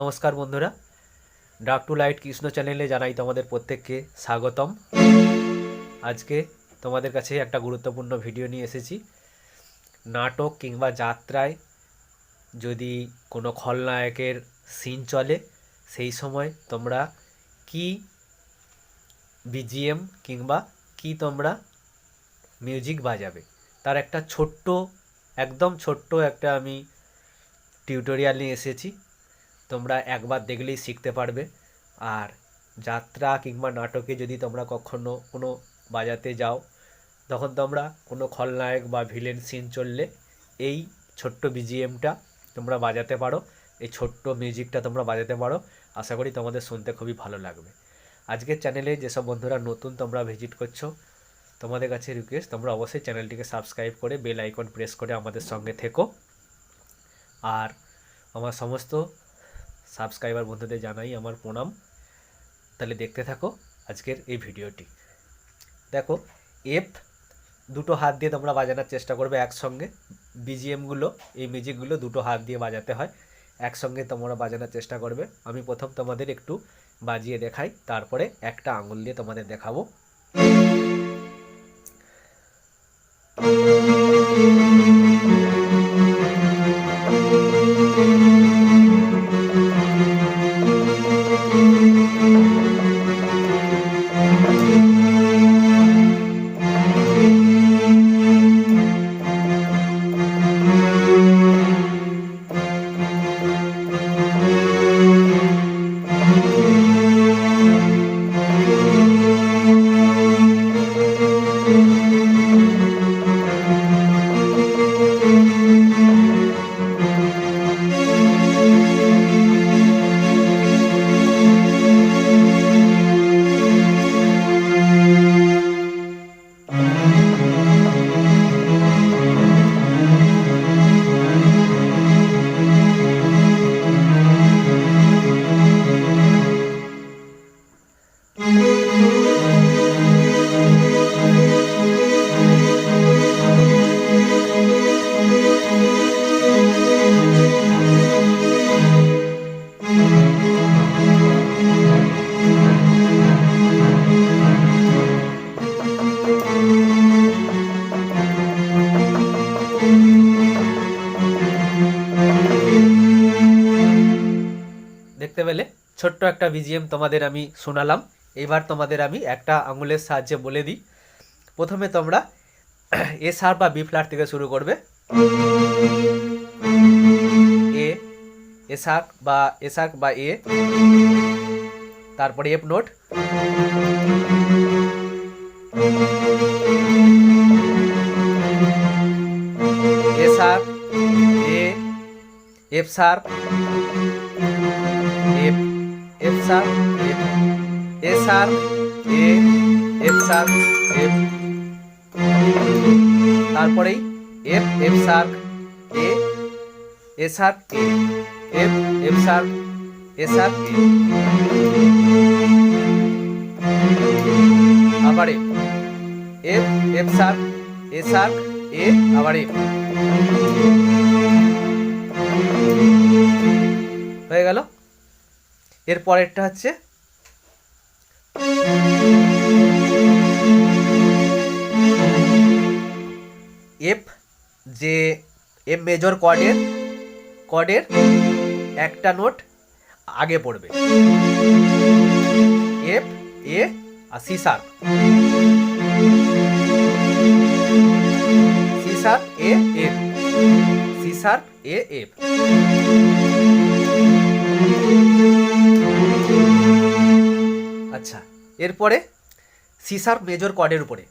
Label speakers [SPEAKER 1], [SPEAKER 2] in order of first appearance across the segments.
[SPEAKER 1] নমস্কার বন্ধুরা। ডাক টু লাইট কৃষ্ণ চ্যানেলে জানাই তোমাদের প্রত্যেককে স্বাগতম। আজকে তোমাদের কাছে একটা গুরুত্বপূর্ণ ভিডিও নিয়ে এসেছি। নাটক কিংবা যাত্রায় যদি কোনো খলনায়কের সিন চলে, সেই সময় তোমরা কি বিজিএম কিংবা কি তোমরা মিউজিক বাজাবে? তার একটা ছোট্ট, একদম ছোট্ট একটা আমি টিউটোরিয়াল নিয়ে এসেছি। তোমরা একবার দেখলেই শিখতে পারবে। আর যাত্রা কিংবা নাটকে যদি তোমরা কখনো কোনো বাজাতে যাও, তখন তোমরা কোনো খলনায়ক বা ভিলেন সিন চললে এই ছোট্ট বিজিএমটা তোমরা বাজাতে পারো, এই ছোট্ট মিউজিকটা তোমরা বাজাতে পারো। আশা করি তোমাদের শুনতে খুবই ভালো লাগবে। আজকের চ্যানেলে যেসব বন্ধুরা নতুন তোমরা ভিজিট করছ, তোমাদের কাছে রিকোয়েস্ট তোমরা অবশ্যই চ্যানেলটিকে সাবস্ক্রাইব করে বেল আইকন প্রেস করে আমাদের সঙ্গে থেকো। আর আমার সমস্ত সাবস্ক্রাইবার বন্ধুদের জানাই আমার প্রণাম। তাহলে দেখতে থাকো আজকের এই ভিডিওটি। দেখো এফ দুটো হাত দিয়ে তোমরা বাজানোর চেষ্টা করবে একসঙ্গে। বিজিএমগুলো এই মিউজিকগুলো দুটো হাত দিয়ে বাজাতে হয়। একসঙ্গে তোমরা বাজানোর চেষ্টা করবে। আমি প্রথম তোমাদের একটু বাজিয়ে দেখাই, তারপরে একটা আঙুল দিয়ে তোমাদের দেখাবো। দেখতে পেলে? ছোট্ট একটা বিজিএম তোমাদের আমি শোনালাম। এবার তোমাদের আমি একটা আঙুলের সাহায্যে বলে দিই। প্রথমে তোমরা এ সার বা বি ফ্ল্যাট থেকে শুরু করবে। এ এ সার্ক বা এ সার্ক বা এ তারপরে F note A sharp A F sharp F F sharp F A sharp A F sharp F তারপরেই F F sharp A A sharp A F F sharp A sharp A আবার। F F F sharp A sharp A আবার। F হয়ে গেল। এর পরেরটা হচ্ছে F যে M major কর্ডের কর্ডের একটা নোট আগে পড়বে। F A R C sharp C sharp A F C sharp A F আচ্ছা এরপরে সি শার্প মেজর কর্ডের উপরে।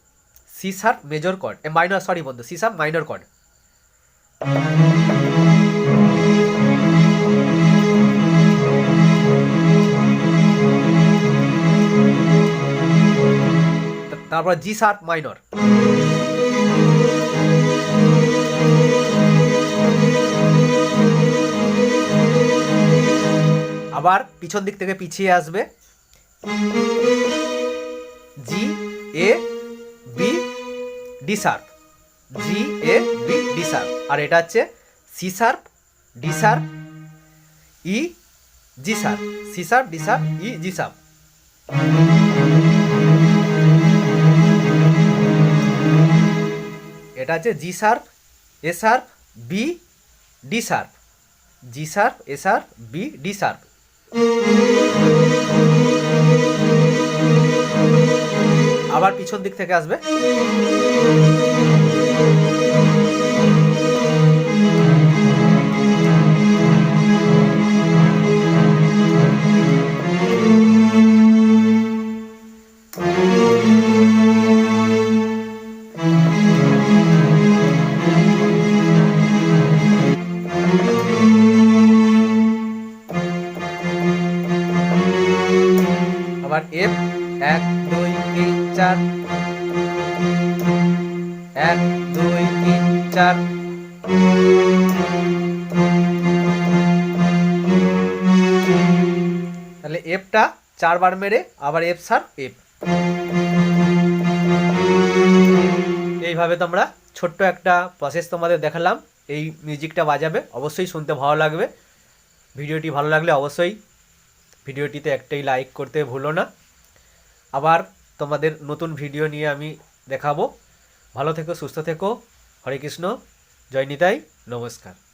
[SPEAKER 1] C sharp major chord minor sorry বন্ধু সি শার্প মাইনর কর্ড তারপর জি শার্প মাইনর। আবার পিছন দিক থেকে পিছিয়ে আসবে। G, A, B, D sharp G A B D sharp আর এটা হচ্ছে C sharp D sharp E G sharp C sharp D sharp E G sharp এটা হচ্ছে G sharp A sharp B D sharp G sharp A sharp B D sharp আবার পিছন দিক থেকে আসবে। আবার তিন চার তাহলে এফটা চারবার মেরে আবার এফ সার এফ এইভাবে তোমরা ছোট্ট একটা প্রসেস তোমাদের দেখালাম। এই মিউজিকটা বাজাবে। অবশ্যই শুনতে ভালো লাগবে। ভিডিওটি ভালো লাগলে অবশ্যই ভিডিওটিতে একটাই লাইক করতে ভুলো না। আবার তোমাদের নতুন ভিডিও নিয়ে আমি দেখাবো। ভালো থেকো, সুস্থ থেকো। হরে কৃষ্ণ জয় নিতাই নমস্কার।